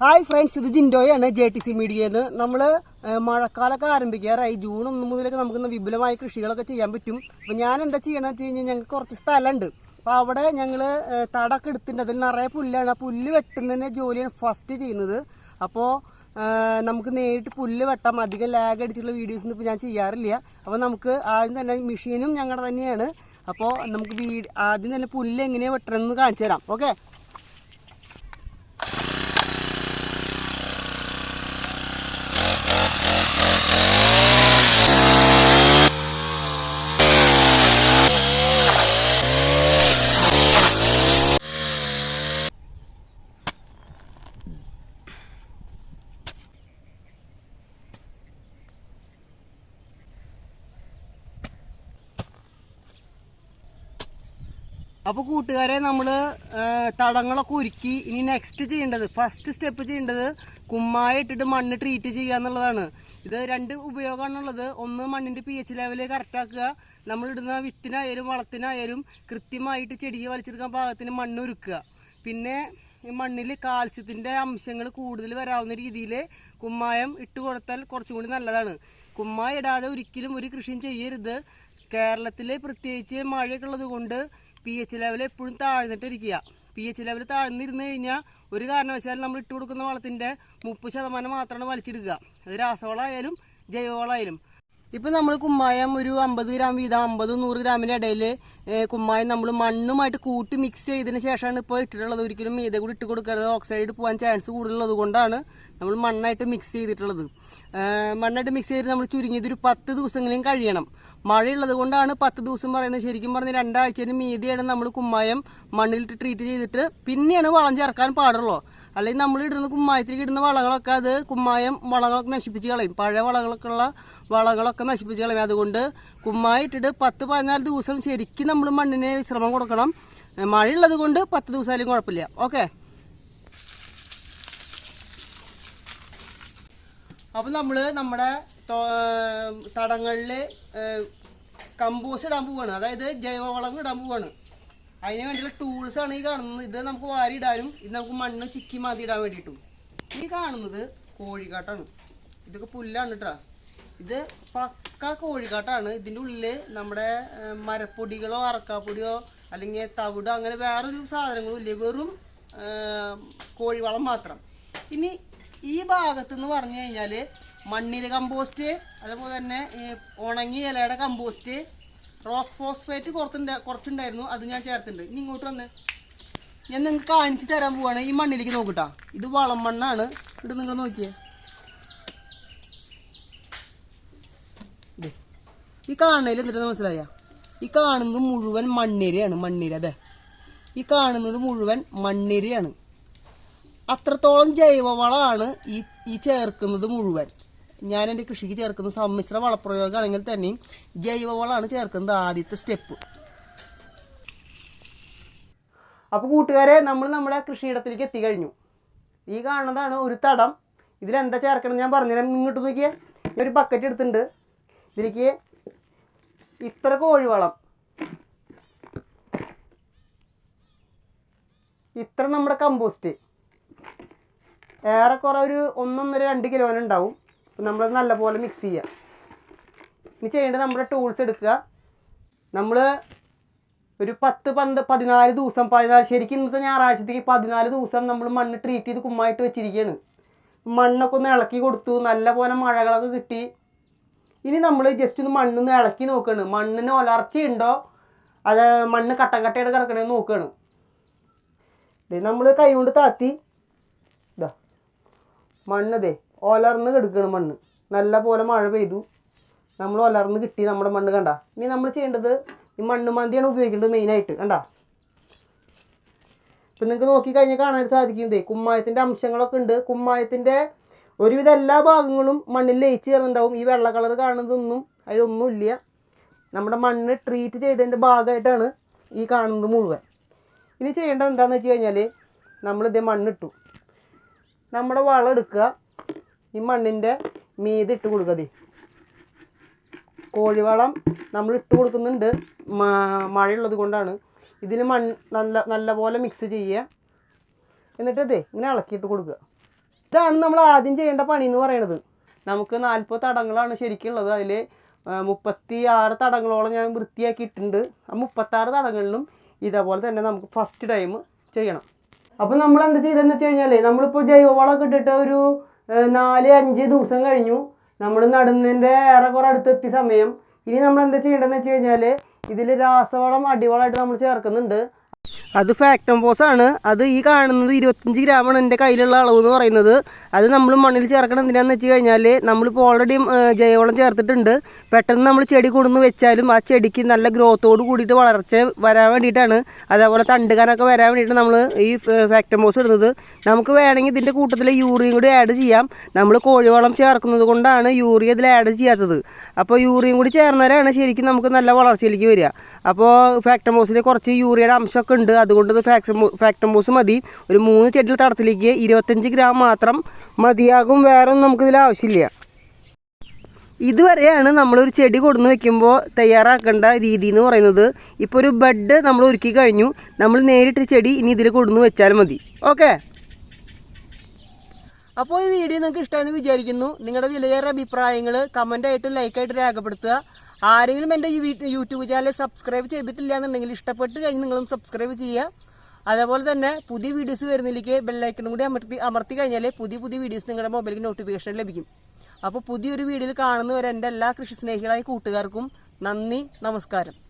Hi friends ഇത് ജിൻഡോയാണ് J T C മീഡിയയിൽ നിന്ന് നമ്മൾ മഴക്കാലമൊക്കെ ആരംഭിക്കാറായി. ജൂൺ ഒന്ന് മുതലൊക്കെ നമുക്ക് വിപുലമായ കൃഷികളൊക്കെ ചെയ്യാൻ പറ്റും. അപ്പോൾ ഞാൻ എന്താ ചെയ്യണമെന്ന് വെച്ച് കഴിഞ്ഞാൽ ഞങ്ങൾക്ക് കുറച്ച് സ്ഥലമുണ്ട് അപ്പോൾ അവിടെ ഞങ്ങൾ തടൊക്കെ എടുത്തിട്ടുണ്ട് അതിൽ നിറയെ പുല്ലാണ്. ആ പുല്ല് വെട്ടുന്നതിന്റെ ജോലിയാണ് ഫസ്റ്റ് ചെയ്യുന്നത്. അപ്പോൾ നമുക്ക് നേരിട്ട് പുല്ല് വെട്ടാം. അധികം ലാഗ് അടിച്ചിട്ടുള്ള വീഡിയോസ് ഒന്നും ഇപ്പോൾ ഞാൻ ചെയ്യാറില്ല. അപ്പോൾ നമുക്ക് ആദ്യം തന്നെ മെഷീനും ഞങ്ങളുടെ തന്നെയാണ്. അപ്പോൾ നമുക്ക് വീ ആദ്യം തന്നെ പുല്ല് എങ്ങനെയാണ് വെട്ടണമെന്ന് കാണിച്ചു തരാം. ഓക്കെ അപ്പോൾ കൂട്ടുകാരെ നമ്മൾ തടങ്ങളൊക്കെ ഒരുക്കി ഇനി നെക്സ്റ്റ് ചെയ്യേണ്ടത് ഫസ്റ്റ് സ്റ്റെപ്പ് ചെയ്യേണ്ടത് കുമ്മായ ഇട്ടിട്ട് മണ്ണ് ട്രീറ്റ് ചെയ്യുക എന്നുള്ളതാണ്. ഇത് രണ്ട് ഉപയോഗമാണുള്ളത്. ഒന്ന് മണ്ണിന്റെ പി എച്ച് ലെവൽ കറക്റ്റാക്കുക നമ്മൾ ഇടുന്ന വിത്തിനായാലും വളത്തിനായാലും കൃത്യമായിട്ട് ചെടിയെ വലിച്ചെടുക്കാൻ പാകത്തിന് മണ്ണ് ഒരുക്കുക. പിന്നെ ഈ മണ്ണിൽ കാൽസ്യത്തിന്റെ അംശങ്ങൾ കൂടുതൽ വരാവുന്ന രീതിയിൽ കുമ്മായം ഇട്ട് കൊടുത്താൽ കുറച്ചും കൂടി നല്ലതാണ്. കുമ്മായം ഇടാതെ ഒരിക്കലും ഒരു കൃഷിയും ചെയ്യരുത്. കേരളത്തിൽ പ്രത്യേകിച്ച് മഴയൊക്കെ ഉള്ളത് കൊണ്ട് പി എച്ച് ലെവൽ എപ്പോഴും താഴ്ന്നിട്ടിരിക്കുക. പി എച്ച് ലെവൽ താഴ്ന്നിരുന്നു കഴിഞ്ഞാൽ ഒരു കാരണവശാലും നമ്മൾ ഇട്ട് കൊടുക്കുന്ന വളത്തിന്റെ മുപ്പത് ശതമാനം മാത്രമാണ് വലിച്ചെടുക്കുക അത് രാസവളമായാലും ജൈവവളമായാലും ഇപ്പം നമ്മൾ കുമ്മായം ഒരു അമ്പത് ഗ്രാം വീതം അമ്പത് നൂറ് ഗ്രാമിന്റെ ഇടയിൽ കുമ്മായം നമ്മൾ മണ്ണുമായിട്ട് കൂട്ടി മിക്സ് ചെയ്തതിന് ശേഷമാണ് ഇപ്പോൾ ഇട്ടിട്ടുള്ളത്. ഒരിക്കലും മീതെ കൂടി ഇട്ട് കൊടുക്കരുത്. ഓക്സൈഡ് പോകാൻ ചാൻസ് കൂടുതലുള്ളത് കൊണ്ടാണ് നമ്മൾ മണ്ണായിട്ട് മിക്സ് ചെയ്തിട്ടുള്ളത്. മണ്ണായിട്ട് മിക്സ് ചെയ്തിട്ട് നമ്മൾ ചുരുങ്ങിയത് ഒരു പത്ത് ദിവസങ്ങളിലും കഴിയണം. മഴയുള്ളത് കൊണ്ടാണ് പത്ത് ദിവസം പറയുന്നത്. ശരിക്കും പറഞ്ഞ് രണ്ടാഴ്ചയിൽ മീതിയാണ് നമ്മൾ കുമ്മായം മണ്ണിലിട്ട് ട്രീറ്റ് ചെയ്തിട്ട് പിന്നെയാണ് വളം ചേർക്കാൻ പാടുള്ളൂ. അല്ലെങ്കിൽ നമ്മൾ ഇടുന്ന കുമ്മായത്തിലേക്ക് ഇടുന്ന വളകളൊക്കെ അത് കുമ്മായം വളകളൊക്കെ നശിപ്പിച്ച് കളയും. പഴയ വളകളൊക്കെ ഉള്ള വളകളൊക്കെ നശിപ്പിച്ച് കളയും. അതുകൊണ്ട് കുമ്മായം ഇട്ടിട്ട് പത്ത് പതിനാല് ദിവസം ശരിക്കും നമ്മൾ മണ്ണിന് വിശ്രമം കൊടുക്കണം. മഴയുള്ളത് കൊണ്ട് പത്ത് ദിവസമായാലും കുഴപ്പമില്ല. ഓക്കെ? അപ്പം നമ്മൾ നമ്മുടെ തടങ്ങളിൽ കമ്പോസ്റ്റ് ഇടാൻ പോവാണ്. അതായത് ജൈവവളം ഇടാൻ പോവാണ്. അതിന് വേണ്ടിയുള്ള ടൂൾസ് ആണ് ഈ കാണുന്നത്. ഇത് നമുക്ക് വാരി ഇടാനും ഇത് നമുക്ക് മണ്ണ് ചിക്കി മാതി ഇടാൻ വേണ്ടിയിട്ടും. ഈ കാണുന്നത് കോഴിക്കാട്ടാണ്. ഇതൊക്കെ പുല്ലാണ് കേട്ടോ ഇത് പക്ക കോഴിക്കാട്ടാണ്. ഇതിന്റെ ഉള്ളിൽ നമ്മുടെ മരപ്പൊടികളോ അറക്കാപ്പൊടിയോ അല്ലെങ്കിൽ തവിടോ അങ്ങനെ വേറൊരു സാധനങ്ങളും ഇല്ല. വെറും കോഴിവളം മാത്രം. ഇനി ഈ ഭാഗത്ത് എന്ന് പറഞ്ഞു കഴിഞ്ഞാൽ മണ്ണിര കമ്പോസ്റ്റ് അതുപോലെ തന്നെ ഈ ഉണങ്ങിയ ഇലയുടെ കമ്പോസ്റ്റ് റോക്ക് ഫോസ്ഫേറ്റ് കുറച്ചുണ്ട കുറച്ചുണ്ടായിരുന്നു അത് ഞാൻ ചേർത്തിട്ടുണ്ട് ഇനി ഇങ്ങോട്ട് വന്ന് ഞാൻ നിങ്ങൾക്ക് കാണിച്ചു തരാൻ പോവാണ്. ഈ മണ്ണിലേക്ക് നോക്കിട്ടാ. ഇത് വളം മണ്ണാണ്. ഇവിടെ നിങ്ങൾ നോക്കിയേ. ഈ കാണുന്നതിൽ എന്നിട്ട് മനസ്സിലായ? ഈ കാണുന്നത് മുഴുവൻ മണ്ണിരയാണ് മണ്ണിര അതെ. ഈ കാണുന്നത് മുഴുവൻ മണ്ണിരയാണ്. അത്രത്തോളം ജൈവവളമാണ് ഈ ഈ ചേർക്കുന്നത് മുഴുവൻ. ഞാൻ എന്റെ കൃഷിക്ക് ചേർക്കുന്ന സമ്മിശ്ര വളപ്രയോഗമാണെങ്കിൽ തന്നെയും ജൈവവളമാണ് ചേർക്കുന്നത് ആദ്യത്തെ സ്റ്റെപ്പ്. അപ്പോൾ കൂട്ടുകാരെ നമ്മൾ നമ്മുടെ കൃഷിയിടത്തിലേക്ക് എത്തിക്കഴിഞ്ഞു. ഈ കാണുന്നതാണ് ഒരു തടം. ഇതിലെന്താ ചേർക്കണം ഞാൻ പറഞ്ഞുതരാം. ഇങ്ങോട്ട് നോക്കിയാൽ ഈ ഒരു ബക്കറ്റ് എടുത്തിട്ടുണ്ട്. ഇതിലേക്ക് ഇത്ര കോഴിവളം. ഇത്ര നമ്മുടെ കമ്പോസ്റ്റ് ഏറെക്കുറെ ഒരു ഒന്നൊന്നര രണ്ട് കിലോനുണ്ടാവും. അപ്പം നമ്മളത് നല്ലപോലെ മിക്സ് ചെയ്യാം. ഇനി ചെയ്യേണ്ടത് നമ്മുടെ ടൂൾസ് എടുക്കുക. നമ്മൾ ഒരു പത്ത് പന്ത് പതിനാല് ദിവസം പതിനാല് ശരിക്കും ഇന്നത്തെ ഞായറാഴ്ചത്തേക്ക് പതിനാല് ദിവസം നമ്മൾ മണ്ണ് ട്രീറ്റ് ചെയ്ത് കുമ്മായിട്ട് വെച്ചിരിക്കുകയാണ് മണ്ണൊക്കെ ഒന്ന് ഇളക്കി കൊടുത്തു നല്ലപോലെ മഴകളൊക്കെ കിട്ടി. ഇനി നമ്മൾ ജസ്റ്റ് ഒന്ന് മണ്ണൊന്ന് ഇളക്കി നോക്കുകയാണ് മണ്ണിന് ഒലർച്ചയുണ്ടോ അത് മണ്ണ് കട്ടം കട്ടയായിട്ട് കിടക്കണമെന്ന് നോക്കുകയാണ് നമ്മൾ കൈ കൊണ്ട് താത്തി. ഇതാ മണ്ണ് ദേ. ഒലർന്ന് കിടക്കുകയാണ് മണ്ണ്. നല്ല പോലെ മഴ പെയ്തു. നമ്മൾ ഒലർന്ന് കിട്ടി നമ്മുടെ മണ്ണ് കണ്ട. ഇനി നമ്മൾ ചെയ്യേണ്ടത് ഈ മണ്ണ് മന്തിയാണ് ഉപയോഗിക്കേണ്ടത് മെയിനായിട്ട് കണ്ട? ഇപ്പം നിങ്ങൾക്ക് നോക്കിക്കഴിഞ്ഞാൽ കാണാൻ സാധിക്കും ദേ കുമ്മായത്തിന്റെ അംശങ്ങളൊക്കെ ഉണ്ട്. കുമ്മായത്തിന്റെ ഒരുവിധ എല്ലാ ഭാഗങ്ങളും മണ്ണിൽ ലയിച്ച് ചേർന്നുണ്ടാവും ഈ വെള്ള കളർ കാണുന്നതൊന്നും അതിലൊന്നുമില്ല നമ്മുടെ മണ്ണ് ട്രീറ്റ് ചെയ്തതിന്റെ ഭാഗമായിട്ടാണ് ഈ കാണുന്നത് മുഴുവൻ. ഇനി ചെയ്യേണ്ടത് എന്താണെന്ന് വെച്ച് കഴിഞ്ഞാൽ നമ്മളിതേ മണ്ണിട്ടു നമ്മുടെ വളം എടുക്കുക. ഈ മണ്ണിന്റെ മീത് ഇട്ട് കൊടുക്കതി കോഴിവളം നമ്മൾ ഇട്ട് കൊടുക്കുന്നുണ്ട്. മഴയുള്ളത് കൊണ്ടാണ്. ഇതിൽ മൺ നല്ല പോലെ മിക്സ് ചെയ്യുക. എന്നിട്ടത് ഇങ്ങനെ ഇളക്കിയിട്ട് കൊടുക്കുക. ഇതാണ് നമ്മൾ ആദ്യം ചെയ്യേണ്ട പണി എന്ന് പറയുന്നത് നമുക്ക് നാൽപ്പത് തടങ്ങളാണ് ശരിക്കുള്ളത് അതിൽ മുപ്പത്തി ആറ് തടങ്ങളോളം ഞാൻ വൃത്തിയാക്കിയിട്ടുണ്ട്. ആ മുപ്പത്താറ് തടങ്ങളിലും ഇതേപോലെ തന്നെ നമുക്ക് ഫസ്റ്റ് ടൈം ചെയ്യണം. അപ്പോൾ നമ്മൾ എന്താ ചെയ്തതെന്ന് വെച്ച് കഴിഞ്ഞാൽ നമ്മളിപ്പോൾ ജൈവവളമൊക്കെ ഇട്ടിട്ട് ഒരു നാല് അഞ്ച് ദിവസം കഴിഞ്ഞു. നമ്മൾ നടുന്നതിന്റെ ഏറെക്കുറെ അടുത്തെത്തിയ സമയം. ഇനി നമ്മൾ എന്താ ചെയ്യേണ്ടതെന്ന് വെച്ച് കഴിഞ്ഞാൽ ഇതിൽ രാസവളം അടിവളമായിട്ട് നമ്മൾ ചേർക്കുന്നുണ്ട്. അത് ഫാക്ടംപോസ് ആണ്. അത് ഈ കാണുന്നത് ഇരുപത്തഞ്ച് ഗ്രാമാണ് എന്റെ കയ്യിലുള്ള അളവ് എന്ന് പറയുന്നത്. അത് നമ്മൾ മണ്ണിൽ ചേർക്കണം എന്തിനാന്ന് വെച്ച് കഴിഞ്ഞാൽ നമ്മളിപ്പോൾ ഓൾറെഡി ജൈവവളം ചേർത്തിട്ടുണ്ട്. പെട്ടെന്ന് നമ്മൾ ചെടി കൊടുന്ന് വെച്ചാലും ആ ചെടിക്ക് നല്ല ഗ്രോത്തോട് കൂടിയിട്ട് വളർച്ച വരാൻ വേണ്ടിയിട്ടാണ്. അതേപോലെ തണ്ടുകാനൊക്കെ വരാൻ വേണ്ടിയിട്ട് നമ്മൾ ഈ ഫാക്ടംപോസ് ഇടുന്നത്. നമുക്ക് വേണമെങ്കിൽ ഇതിന്റെ കൂട്ടത്തിൽ യൂറിയും കൂടി ആഡ് ചെയ്യാം. നമ്മൾ കോഴിവളം ചേർക്കുന്നത് കൊണ്ടാണ് യൂറിയ ഇതിൽ ആഡ് ചെയ്യാത്തത്. അപ്പോൾ യൂറിയും കൂടി ചേർന്നാലാണ് ശരിക്കും നമുക്ക് നല്ല വളർച്ചയിലേക്ക് വരിക. അപ്പോൾ ഫാക്ടംപോസിൽ കുറച്ച് യൂറിയയുടെ അംശമൊക്കെ ഉണ്ട്. അതുകൊണ്ട് ഇത് ഫാക്ടം ഫാക്ടംപോസ് മതി. ഒരു മൂന്ന് ചെടിയുടെ തടത്തിലേക്ക് ഇരുപത്തഞ്ച് ഗ്രാം മാത്രം മതിയാകും. വേറെ ഒന്നും നമുക്കിതിൽ ആവശ്യമില്ല. ഇതുവരെയാണ് നമ്മളൊരു ചെടി കൊടുന്ന് വെക്കുമ്പോൾ തയ്യാറാക്കേണ്ട രീതി എന്ന് പറയുന്നത്. ഇപ്പോൾ ഒരു ബെഡ് നമ്മൾ ഒരുക്കി കഴിഞ്ഞു. നമ്മൾ നേരിട്ട് ചെടി ഇനി ഇതിൽ കൊടുന്ന് വെച്ചാൽ മതി. ഓക്കെ അപ്പോൾ ഈ വീഡിയോ നിങ്ങൾക്ക് ഇഷ്ടമെന്ന് വിചാരിക്കുന്നു. നിങ്ങളുടെ വിലയേറെ അഭിപ്രായങ്ങൾ കമന്റായിട്ട് ലൈക്കായിട്ട് രേഖപ്പെടുത്തുക. ആരെങ്കിലും എന്റെ ഈ വീ- യൂട്യൂബ് ചാനൽ സബ്സ്ക്രൈബ് ചെയ്തിട്ടില്ല എന്നുണ്ടെങ്കിൽ ഇഷ്ടപ്പെട്ട് കഴിഞ്ഞ് നിങ്ങളും സബ്സ്ക്രൈബ് ചെയ്യുക. അതേപോലെ തന്നെ പുതിയ വീഡിയോസ് വരുന്നതിലേക്ക് ബെല്ലൈക്കണും കൂടി അമർത്തി അമർത്തി കഴിഞ്ഞാൽ പുതിയ പുതിയ വീഡിയോസ് നിങ്ങളുടെ മൊബൈലിൽ നോട്ടിഫിക്കേഷൻ ലഭിക്കും. അപ്പോൾ പുതിയൊരു വീഡിയോയിൽ കാണുന്നവരെ എന്റെ എല്ലാ കൃഷി സ്നേഹികളായ കൂട്ടുകാർക്കും നന്ദി നമസ്കാരം.